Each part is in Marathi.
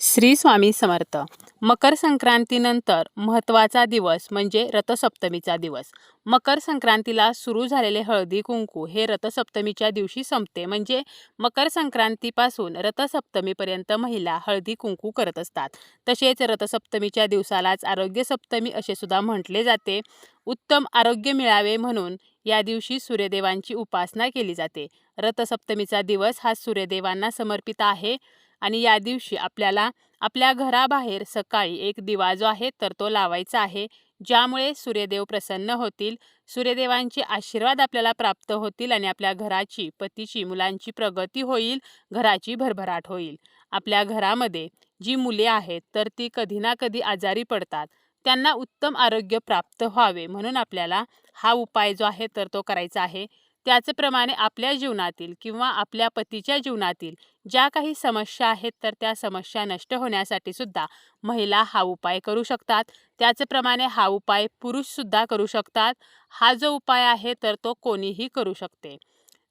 श्री स्वामी समर्थ. मकर संक्रांतीनंतर महत्त्वाचा दिवस म्हणजे रथसप्तमीचा दिवस. मकर संक्रांतीला सुरू झालेले हळदी कुंकू हे रथसप्तमीच्या दिवशी संपते. म्हणजे मकर संक्रांतीपासून रथसप्तमीपर्यंत महिला हळदी कुंकू करत असतात. तसेच रथसप्तमीच्या दिवसालाच आरोग्य सप्तमी असे सुद्धा म्हटले जाते. उत्तम आरोग्य मिळावे म्हणून या दिवशी सूर्यदेवांची उपासना केली जाते. रथसप्तमीचा दिवस हा सूर्यदेवांना समर्पित आहे. आणि या दिवशी आपल्याला आपल्या घराबाहेर सकाळी एक दिवा जो आहे तर तो लावायचा आहे ज्यामुळे सूर्यदेव प्रसन्न होतील. सूर्यदेवांचे आशीर्वाद आपल्याला प्राप्त होतील आणि आपल्या घराची पतीची मुलांची प्रगती होईल घराची भरभराट होईल. आपल्या घरामध्ये जी मुले आहेत तर ती कधी ना कधी आजारी पडतात. त्यांना उत्तम आरोग्य प्राप्त व्हावे म्हणून आपल्याला हा उपाय जो आहे तर तो करायचा आहे. त्याचप्रमाणे आपल्या जीवनातील किंवा आपल्या पतीच्या जीवनातील ज्या काही समस्या आहेत तर त्या समस्या नष्ट होण्यासाठी सुद्धा महिला हा उपाय करू शकतात. त्याचप्रमाणे हा उपाय पुरुषसुद्धा करू शकतात. हा जो उपाय आहे तर तो कोणीही करू शकते.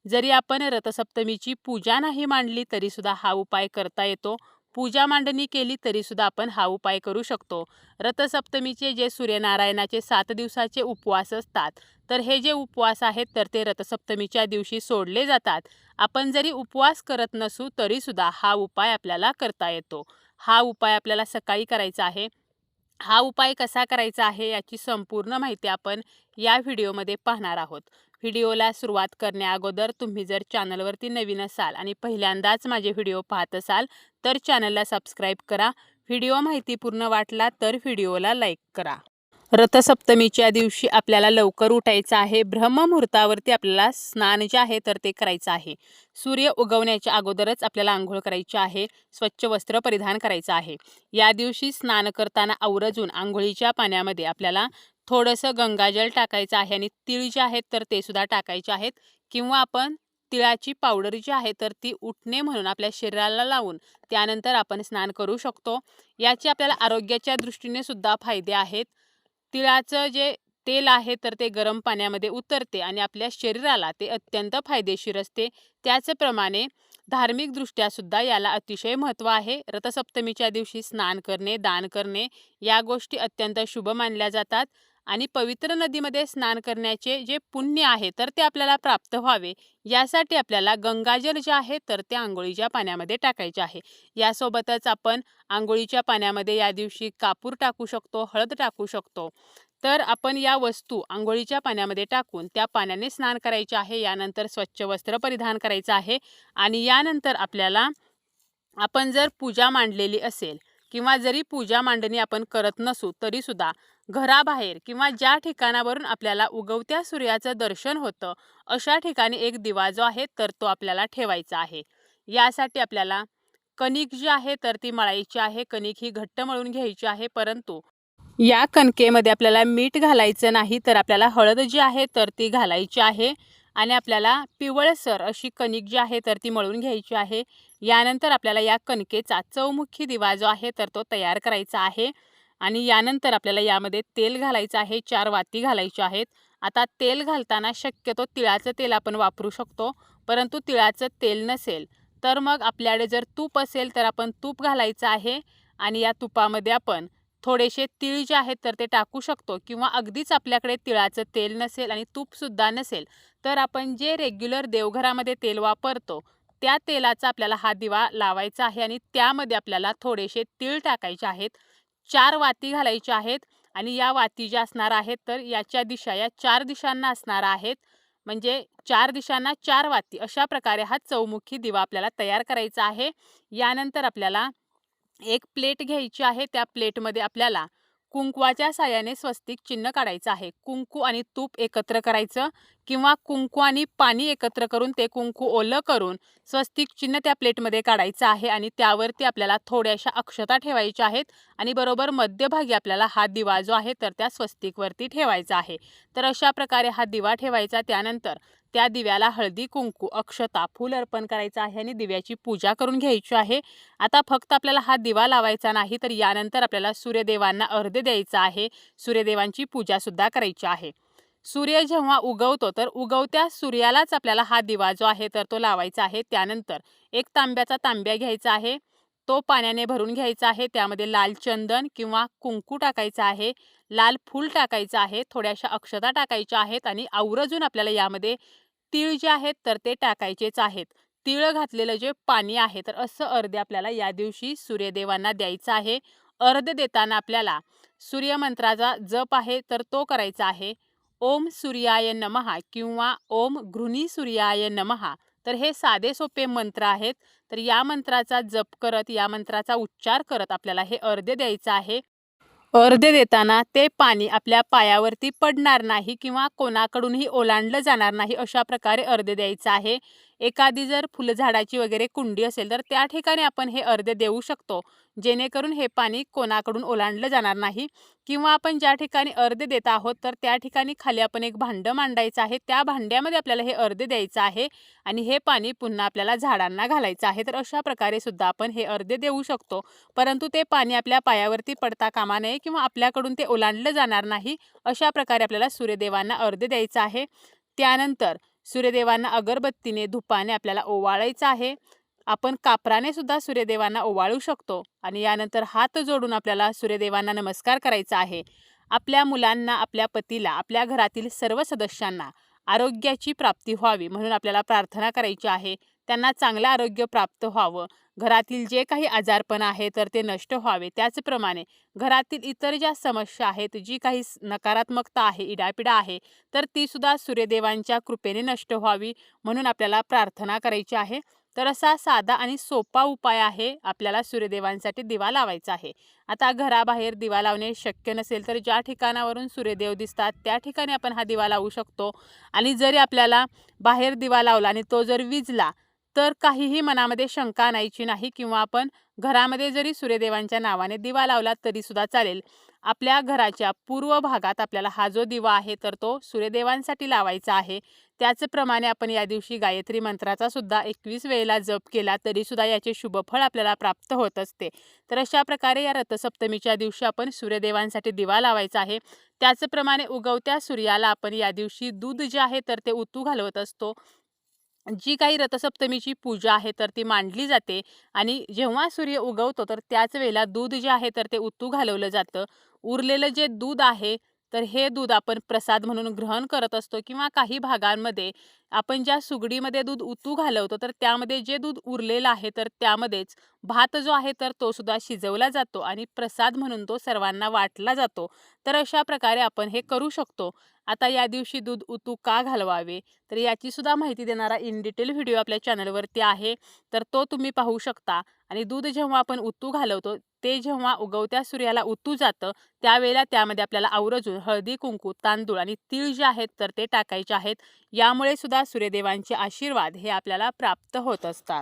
जरी आपण रथसप्तमीची पूजा नाही मांडली तरीसुद्धा हा उपाय करता येतो. पूजा मांडणी केली तरीसुद्धा आपण हा उपाय करू शकतो. रथसप्तमीचे जे सूर्यनारायणाचे सात दिवसाचे उपवास असतात तर हे जे उपवास आहेत तर ते रथसप्तमीच्या दिवशी सोडले जातात. आपण जरी उपवास करत नसू तरीसुद्धा हा उपाय आपल्याला करता येतो. हा उपाय आपल्याला सकाळी करायचा आहे. हा उपाय कसा करायचा आहे याची संपूर्ण माहिती आपण या व्हिडिओमध्ये पाहणार आहोत. व्हिडिओला सुरुवात करण्याअगोदर तुम्ही जर चॅनलवरती नवीन असाल आणि पहिल्यांदाच माझे व्हिडिओ पाहत असाल तर चॅनलला सबस्क्राईब करा. व्हिडिओ माहितीपूर्ण वाटला तर व्हिडिओला लाईक करा. रथसप्तमीच्या दिवशी आपल्याला लवकर उठायचं आहे. ब्रह्ममुहूर्तावरती आपल्याला स्नान जे आहे तर ते करायचं आहे. सूर्य उगवण्याच्या अगोदरच आपल्याला आंघोळ करायची आहे. स्वच्छ वस्त्र परिधान करायचं आहे. या दिवशी स्नान करताना आवर्जून आंघोळीच्या पाण्यामध्ये आपल्याला थोडंसं गंगाजल टाकायचं आहे आणि तीळ जे आहेत तर ते सुद्धा टाकायचे आहेत. किंवा आपण तिळाची पावडर जी आहे तर ती उठणे म्हणून आपल्या शरीराला लावून त्यानंतर आपण स्नान करू शकतो. याचे आपल्याला आरोग्याच्या दृष्टीने सुद्धा फायदे आहेत. तिळाचं जे तेल आहे तर ते गरम पाण्यामध्ये उतरते आणि आपल्या शरीराला ते अत्यंत फायदेशीर असते. त्याचप्रमाणे धार्मिकदृष्ट्या सुद्धा याला अतिशय महत्त्व आहे. रथसप्तमीच्या दिवशी स्नान करणे दान करणे या गोष्टी अत्यंत शुभ मानल्या जातात. आणि पवित्र नदीमध्ये स्नान करण्याचे जे पुण्य आहे तर ते आपल्याला प्राप्त व्हावे. यासाठी आपल्याला गंगाजल जे आहे तर ते आंघोळीच्या पाण्यामध्ये टाकायचे आहे. यासोबतच आपण आंघोळीच्या पाण्यामध्ये या दिवशी कापूर टाकू शकतो हळद टाकू शकतो. तर आपण या वस्तू आंघोळीच्या पाण्यामध्ये टाकून त्या पाण्याने स्नान करायचे आहे. यानंतर स्वच्छ वस्त्र परिधान करायचं आहे आणि यानंतर आपल्याला आपण जर पूजा मांडलेली असेल किंवा जरी पूजा मांडणी आपण करत नसू तरीसुद्धा घराबाहेर किंवा ज्या ठिकाणावरून आपल्याला उगवत्या सूर्याचं दर्शन होतं अशा ठिकाणी एक दिवा जो आहे तर तो आपल्याला ठेवायचा आहे. यासाठी आपल्याला कणिक जी आहे तर ती मळायची आहे. कणिक ही घट्ट मळून घ्यायची आहे परंतु या कणकेमध्ये आपल्याला मीठ घालायचं नाही तर आपल्याला हळद जी आहे तर ती घालायची आहे. आणि आपल्याला पिवळसर अशी कणिक जी आहे तर ती मळून घ्यायची आहे. यानंतर आपल्याला या कणकेचा चौमुखी दिवा जो आहे तर तो तयार करायचा आहे. आणि यानंतर आपल्याला यामध्ये तेल घालायचं आहे चार वाती घालायच्या आहेत. आता तेल घालताना शक्यतो तिळाचं तेल आपण वापरू शकतो परंतु तिळाचं तेल नसेल तर मग आपल्याकडे जर तूप असेल तर आपण तूप घालायचं आहे. आणि या तुपामध्ये आपण थोडेसे तीळ जे आहेत तर ते टाकू शकतो किंवा अगदीच आपल्याकडे तिळाचं तेल नसेल आणि तूपसुद्धा नसेल तर आपण जे रेग्युलर देवघरामध्ये तेल वापरतो त्या तेलाचा आपल्याला हा दिवा लावायचा आहे आणि त्यामध्ये आपल्याला थोडेसे तीळ टाकायचे आहेत चार वाती घालायच्या आहेत आणि या वाती ज्या असणार आहेत तर याच्या दिशा या चार दिशांना असणार आहेत. म्हणजे चार दिशांना चार वाती अशा प्रकारे हा चौमुखी दिवा आपल्याला तयार करायचा आहे. यानंतर आपल्याला एक प्लेट घ्यायची आहे त्या प्लेटमध्ये आपल्याला कुंकवाच्या साह्याने स्वस्तिक चिन्ह काढायचं आहे. कुंकू आणि तूप एकत्र करायचं. किंवा कुंकू आणि पाणी एकत्र करून ते कुंकू ओलं करून स्वस्तिक चिन्ह त्या प्लेटमध्ये काढायचं आहे आणि त्यावरती आपल्याला थोड्याशा अक्षता ठेवायच्या आहेत आणि बरोबर मध्यभागी आपल्याला हा दिवा जो आहे तर त्या स्वस्तिकवरती ठेवायचा आहे. तर अशा प्रकारे हा दिवा ठेवायचा. त्यानंतर त्या दिव्याला हळदी कुंकू अक्षता फूल अर्पण करायचं आहे आणि दिव्याची पूजा करून घ्यायची आहे. आता फक्त आपल्याला हा दिवा लावायचा नाही तर यानंतर आपल्याला सूर्यदेवांना अर्ध द्यायचा आहे. सूर्यदेवांची पूजासुद्धा करायची आहे. सूर्य जेव्हा उगवतो तर उगवत्या सूर्यालाच आपल्याला हा दिवा जो आहे तर तो लावायचा आहे. त्यानंतर एक तांब्याचा तांब्या घ्यायचा आहे. तो पाण्याने भरून घ्यायचा आहे. त्यामध्ये लाल चंदन किंवा कुंकू टाकायचा आहे. लाल फूल टाकायचं आहे. थोड्याशा अक्षता टाकायच्या आहेत आणि आवरजून आपल्याला यामध्ये तीळ जे आहेत तर ते टाकायचेच आहेत. तीळ घातलेलं जे पाणी आहे तर असं अर्धे आपल्याला या दिवशी सूर्यदेवांना द्यायचं आहे. अर्ध देताना आपल्याला सूर्यमंत्राचा जप आहे तर तो करायचा आहे. ओम सूर्याय नमहा किंवा ओम घृणी सूर्याय नमहा तर हे साधे सोपे मंत्र आहेत. तर या मंत्राचा जप करत या मंत्राचा उच्चार करत आपल्याला हे अर्धे द्यायचं आहे. अर्धे देताना ते पाणी आपल्या पायावरती पडणार नाही किंवा कोणाकडूनही ओलांडलं जाणार नाही अशा प्रकारे अर्धे द्यायचं आहे. एखादी जर फुलझाडाची वगैरे कुंडी असेल तर त्या ठिकाणी आपण हे अर्धे देऊ शकतो. जेणेकरून हे पाणी कोणाकडून ओलांडलं जाणार नाही किंवा आपण ज्या ठिकाणी अर्धे देत आहोत तर त्या ठिकाणी खाली आपण एक भांडं मांडायचं आहे. त्या भांड्यामध्ये आपल्याला हे अर्धे द्यायचं आहे आणि हे पाणी पुन्हा आपल्याला झाडांना घालायचं आहे. तर अशा प्रकारे सुद्धा आपण हे अर्धे देऊ शकतो. परंतु ते पाणी आपल्या पायावरती पडता कामा नये किंवा आपल्याकडून ते ओलांडलं जाणार नाही अशा प्रकारे आपल्याला सूर्यदेवांना अर्धे द्यायचं आहे. त्यानंतर सूर्यदेवांना अगरबत्तीने धुपाने आपल्याला ओवाळायचं आहे. आपण कापराने सुद्धा सूर्यदेवांना ओवाळू शकतो आणि यानंतर हात जोडून आपल्याला सूर्यदेवांना नमस्कार करायचा आहे. आपल्या मुलांना आपल्या पतीला आपल्या घरातील सर्व सदस्यांना आरोग्याची प्राप्ती व्हावी म्हणून आपल्याला प्रार्थना करायची आहे. त्यांना चांगलं आरोग्य प्राप्त व्हावं. घरातील जे काही आजारपण आहे तर ते नष्ट व्हावे. त्याचप्रमाणे घरातील इतर ज्या समस्या आहेत जी काही नकारात्मकता आहे इडापिडा आहे तर ती सुद्धा सूर्यदेवांच्या कृपेने नष्ट व्हावी म्हणून आपल्याला प्रार्थना करायची आहे. तर असा साधा आणि सोपा उपाय आहे आपल्याला सूर्यदेवांसाठी दिवा लावायचा आहे. आता घराबाहेर दिवा लावणे शक्य नसेल तर ज्या ठिकाणावरून सूर्यदेव दिसतात त्या ठिकाणी आपण हा दिवा लावू शकतो. आणि जरी आपल्याला बाहेर दिवा लावला आणि तो जर विजला तर काहीही मनामध्ये शंका आणायची नाही किंवा आपण घरामध्ये जरी सूर्यदेवांच्या नावाने दिवा लावला तरी सुद्धा चालेल. आपल्या घराच्या पूर्व भागात आपल्याला हा जो दिवा आहे तर तो सूर्यदेवांसाठी लावायचा आहे. त्याचप्रमाणे आपण या दिवशी गायत्री मंत्राचा सुद्धा एकवीस वेळेला जप केला तरीसुद्धा याचे शुभफळ आपल्याला प्राप्त होत असते. तर अशा प्रकारे या रथसप्तमीच्या दिवशी आपण सूर्यदेवांसाठी दिवा लावायचा आहे. त्याचप्रमाणे उगवत्या सूर्याला आपण या दिवशी दूध जे आहे तर ते उतू घालवत असतो. जी काही रथसप्तमीची पूजा आहे तर ती मांडली जाते. आणि जेव्हा सूर्य उगवतो तर त्याच वेळेला दूध जे आहे तर ते उतू घालवलं जातं. उरलेलं जे दूध आहे तर हे दूध आपण प्रसाद म्हणून ग्रहण करत असतो किंवा काही भागांमध्ये आपण ज्या सुगडीमध्ये दूध उतू घालवतो तर त्यामध्ये जे दूध उरलेलं आहे तर त्यामध्येच भात जो आहे तर तो सुद्धा शिजवला जातो आणि प्रसाद म्हणून तो सर्वांना वाटला जातो. तर अशा प्रकारे आपण हे करू शकतो. आता या दिवशी दूध उतू का घालवावे? तर याची सुद्धा माहिती देणारा इन डिटेल व्हिडिओ आपल्या चॅनलवरती आहे. तर तो तुम्ही पाहू शकता. आणि दूध जेव्हा आपण उतू घालवतो ते जेव्हा उगवत्या सूर्याला उतू जातं त्यावेळेला त्यामध्ये आपल्याला आवर्जून हळदी कुंकू तांदूळ आणि तीळ जे आहेत तर ते टाकायचे आहेत. यामुळे सुद्धा सूर्यदेवांचे आशीर्वाद हे आपल्याला प्राप्त होत असतात.